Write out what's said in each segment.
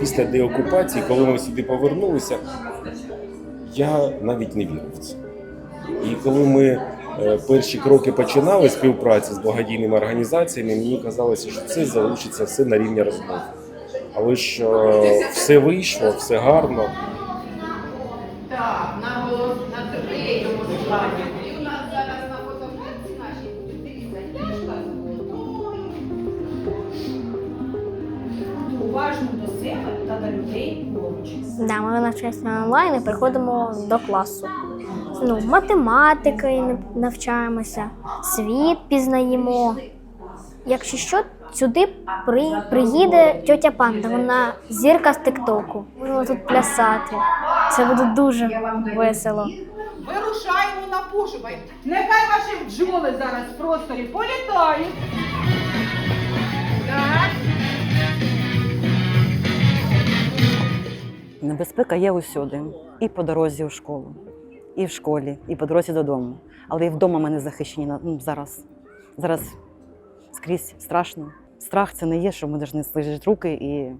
Після деокупації, коли ми сюди повернулися, я навіть не вірив в це. І коли ми е, перші кроки починали співпраці з благодійними організаціями, мені казалося, що це залишиться все на рівні розмов. Але ж е, все вийшло, все гарно. Уважно до себе та до людей поруч. Да, ми навчаємося онлайн і приходимо до класу. Ну, математики навчаємося, світ пізнаємо. Якщо що, сюди при, приїде тьотя Панда, вона зірка з Тиктоку. Будемо тут плясати. Це буде дуже весело. Вирушаємо на пошук. Нехай ваші бджоли зараз в просторі політають. Так. Небезпека є усюди. І по дорозі у школу, і в школі, і по дорозі додому. Але і вдома ми не захищені ну, зараз. Зараз скрізь страшно. Страх це не є, що ми повинні служити руки і,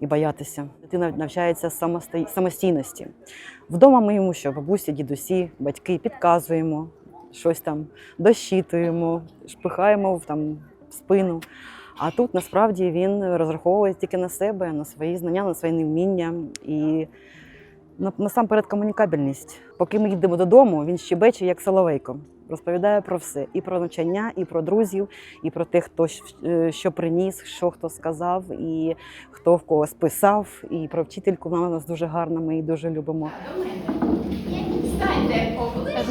і боятися. Дитина навчається самостійності. Вдома ми йому що, бабусі, дідусі, батьки підказуємо, щось там дощитуємо, шпихаємо в там спину. А тут насправді він розраховує тільки на себе, на свої знання, на свої невміння і насамперед комунікабельність. Поки ми їдемо додому, він щебече як соловейко. Розповідає про все: і про навчання, і про друзів, і про те, хто е, що приніс, що хто сказав, і хто в кого списав, і про вчительку вона у нас дуже гарна, ми її дуже любимо. Станьте.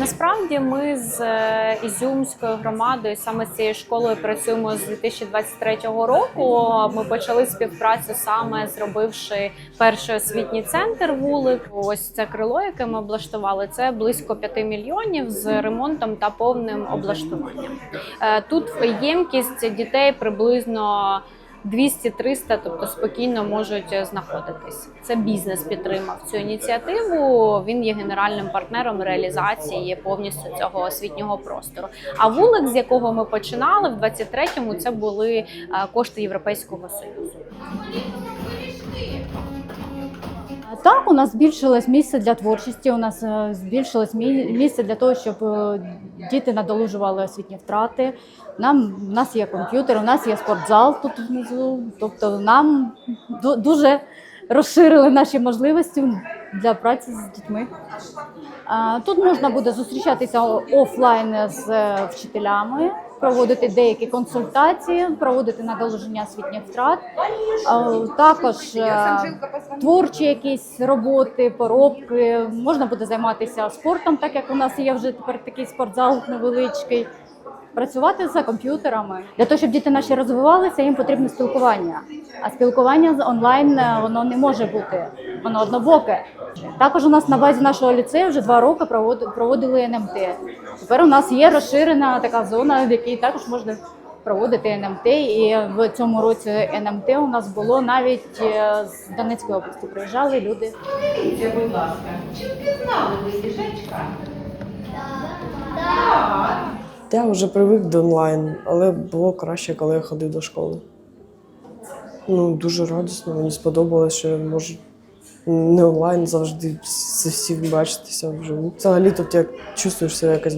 Насправді ми з е, Ізюмською громадою саме з цією школою працюємо з 2023 року. Ми почали співпрацю саме зробивши перший освітній центр вулик. Ось це крило, яке ми облаштували. Це близько 5 мільйонів з ремонтом та повним облаштуванням. Е, Тут ємкість дітей приблизно. 200-300, тобто спокійно можуть е, знаходитись. Це бізнес підтримав цю ініціативу. Він є генеральним партнером реалізації повністю цього освітнього простору. А вулик, з якого ми починали в 23-му, це були е, кошти Європейського союзу. Так, у нас збільшилось місце для творчості. У нас е, збільшилось мі- місце для того, щоб діти надолужували освітні втрати. Нам у нас є комп'ютер, у нас є спортзал тут внизу. Тобто нам дуже розширили наші можливості для праці з дітьми. Тут можна буде зустрічатися офлайн з е, вчителями, проводити деякі консультації, проводити надолуження освітніх втрат. Також е, творчі якісь роботи, поробки. Можна буде займатися спортом, так як у нас є вже тепер такий спортзал невеличкий. Працювати за комп'ютерами для того, щоб діти наші розвивалися, їм потрібне спілкування. А спілкування з онлайн е, воно не може бути, воно однобоке. Також у нас на базі нашого ліцею вже два роки проводили НМТ. Тепер у нас є розширена така зона, в якій також можна проводити НМТ. І в цьому році НМТ у нас було навіть е, з Донецької області. Приїжджали люди. Подивіться, будь ласка, чи впізнали ви їжачка? Так. Я вже привик до онлайн, але було краще, коли я ходив до школи. Ну, дуже радісно, мені сподобалося, що я можу не онлайн завжди з всім бачитися вживу. Взагалі літо, як чувствуєш себе якось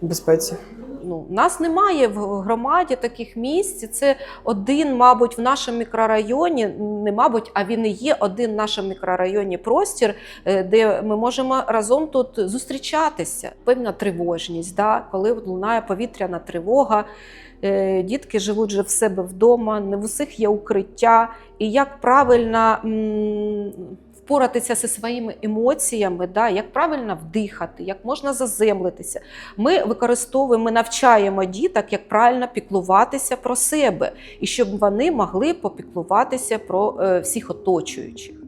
в безпеці. Ну, нас немає в громаді таких місць. Це один, мабуть, в нашому мікрорайоні, не мабуть, а він і є один в нашому мікрорайоні простір, е, де ми можемо разом тут зустрічатися. Певна тривожність, да? коли лунає повітряна тривога. е, Дітки живуть вже в себе вдома, не в усіх є укриття. І як правильно впоратися зі своїми емоціями, да, як правильно вдихати, як можна заземлитися. Ми використовуємо, ми навчаємо діток, як правильно піклуватися про себе, і щоб вони могли попіклуватися про е, всіх оточуючих.